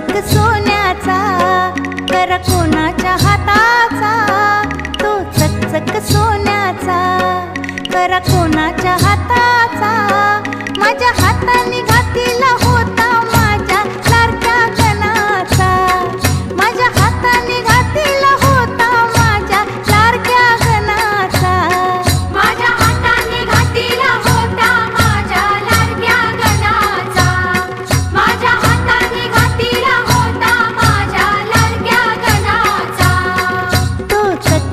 चकचक सोन्याचा कर कोणाच्या हाताचा? तो चकचक सोन्याचा कर कोणाच्या हाताचा?